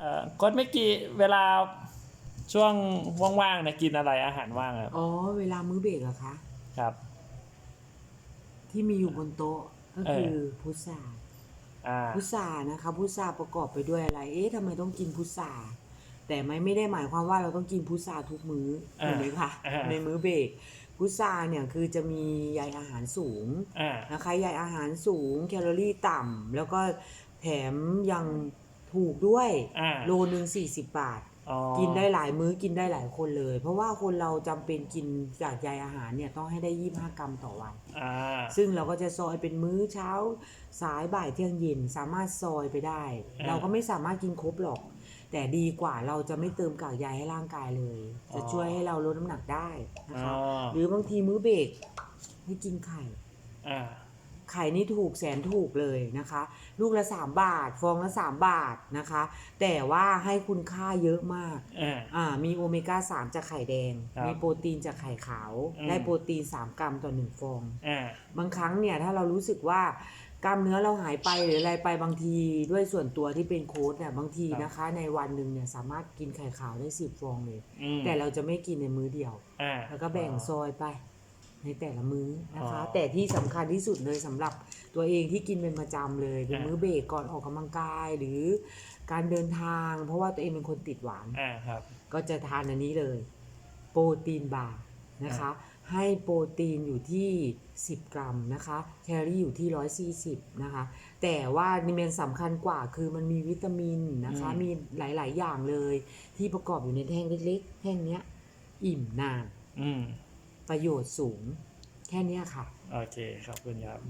เอ่อกดไม่กี่เวลาช่วงว่างๆนะกินอะไรอาหารว่างครับอ๋อ เวลามื้อเบรกเหรอคะ ครับ ที่มีอยู่บนโต๊ะก็คือพุทราอ่า พุทรานะคะพุทราประกอบไปด้วยอะไร เอ๊ะทำไมต้องกินพุทราแต่ไม่ไม่ได้หมายความว่าเราต้องกินพุทราทุกมื้ออ่าถูกไหมคะอ่า ในมื้อเบรกพุทราเนี่ยคือจะมีใยอาหารสูงอ่า นะคะใยอาหารสูงแคลอรี่ต่ำแล้วก็แถมยัง ถูกด้วยอ่า โลนึง40บาท อ๋อกินได้หลายมื้อกินได้หลายคนเลย เพราะว่าคนเราจำเป็นกินจากใยอาหารเนี่ยต้องให้ได้25กรัมต่อวัน อ่าซึ่งเราก็จะซอยเป็นมื้อเช้า สายบ่ายเที่ยงเย็นสามารถซอยไปได้อ่าเราก็ไม่สามารถกินครบหรอก แต่ดีกว่าเราจะไม่เติมกากใยให้ร่างกายเลยอ๋อจะช่วยให้เราลดน้ำหนักได้นะอ๋อคะหรือบางทีมื้อเบรกให้กินไข่ อ่า ไข่นี่ถูกแสนถูกเลยนะคะ ลูกละ 3 บาท ฟองละ 3 บาทนะคะ แต่ว่าให้คุณค่าเยอะมากอ่า อ่ามีโอเมก้า 3 จากไข่แดง ครับมีโปรตีนจากไข่ขาว อืม ได้โปรตีน 3 กรัมต่อ 1 ฟอง อ่า บางครั้งเนี่ยถ้าเรารู้สึกว่ากล้ามเนื้อเราหายไปหรืออะไรไปบางทีด้วยส่วนตัวที่เป็นโค้ชเนี่ยบางทีนะคะ ในวันหนึ่งเนี่ยสามารถกินไข่ขาวได้10ฟองเลย อืมแต่เราจะไม่กินในมื้อเดียว อ่าแล้วก็แบ่งซอยไป ในแต่ละมื้อนะคะอ๋อแต่ที่สำคัญที่สุดเลยสำหรับตัวเองที่กินเป็นประจำเลยเป็นอ่ามื้อเบรกก่อนออกกำลังกายหรือการเดินทาง เพราะว่าตัวเองเป็นคนติดหวานอ่าครับก็จะทานอันนี้เลย โปรตีนบาร์นะคะ ให้โปรตีนอยู่ที่ 10 กรัมนะคะแคลอรี่อยู่ที่ 140 นะคะ แต่ว่านี่มันสำคัญกว่าคือมันมีวิตามินนะคะอืมมีหลาย ๆ อย่างเลย ที่ประกอบอยู่ในแท่งเล็ก ๆ แท่งเนี้ย อิ่มนานอืม ประโยชน์สูง แค่นี้ค่ะ โอเคครับคุณครับ